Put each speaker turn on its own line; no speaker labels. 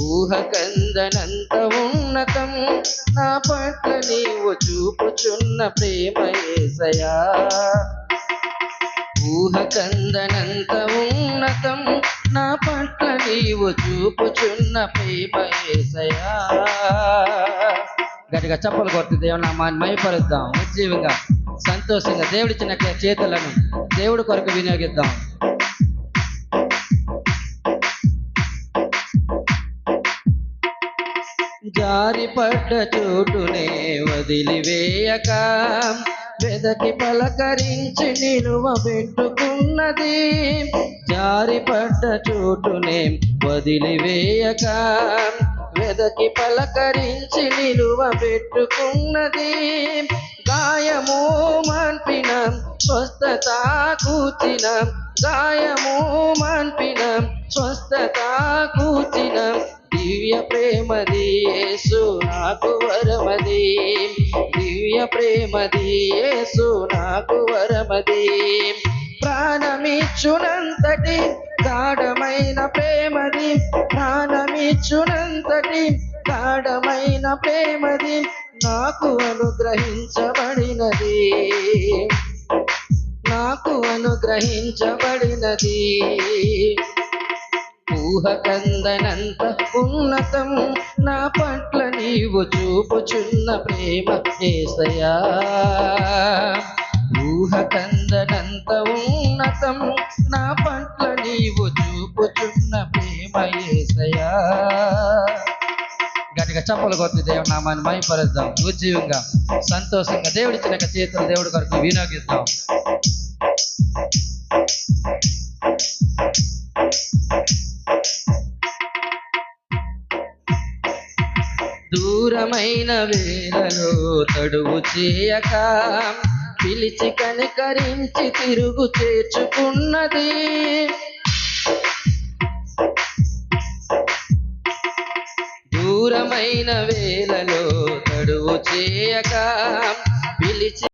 ఊహకందనంత ఉన్నతం నా పట్ల నీవు చూపుచున్న ప్రేమ ఏసయా. ఊహకందనంత ఉన్నతం నా పట్ల నీవు చూపుచున్న ప్రేమ ఏసయా. గట్టిగా చప్పలు దేవుడు దేవుని నామాన్ని మైపరుద్దాం ఉజ్జీవంగా సంతోషంగా దేవుడిచ్చిన చేతులను దేవుడి కొరకు వినియోగిద్దాం. జారిపడ్డ చోటునే వదిలివేయక. వెదకి పలకరించి నిలువ పెట్టుకున్నది జారిపడ్డ చోటునే వదిలివేయక. వెదకి పలకరించి నిలువ పెట్టుకున్నది గాయము మన్పిన స్వస్థత కూచిన. గాయము మన్పిన స్వస్థత కూచిన. దివ్య ప్రేమది యేసు నాకు వరమది. దివ్య ప్రేమది యేసు నాకు వరమది. ప్రాణమిచ్చునంతటి గాఢమైన ప్రేమది. ప్రాణమిచ్చునంతటి గాఢమైన ప్రేమది నాకు అనుగ్రహించబడినది. నాకు అనుగ్రహించబడినది. ఊహకందనంత ఉన్నతం నా పట్ల నీవు చూపుచున్న ప్రేమ ఏసయా ఊహకందనంత ఉన్నతం నా పట్ల నీవు చూపుచున్న ప్రేమ ఏసయా గట్టిగా చప్పలు కొద్ది దేవుడు నామాన్ని మైపరుద్దాం ఉజ్జీవంగా సంతోషంగా దేవుడిచ్చిన చేతులు దేవుడి కొరకు వినియోగిద్దాం. దూరమైన వేళలో తడువు చేయక పిలిచి కనికరించి తిరుగు చేర్చుకున్నది. దూరమైన వేళలో తడువు చేయక పిలిచి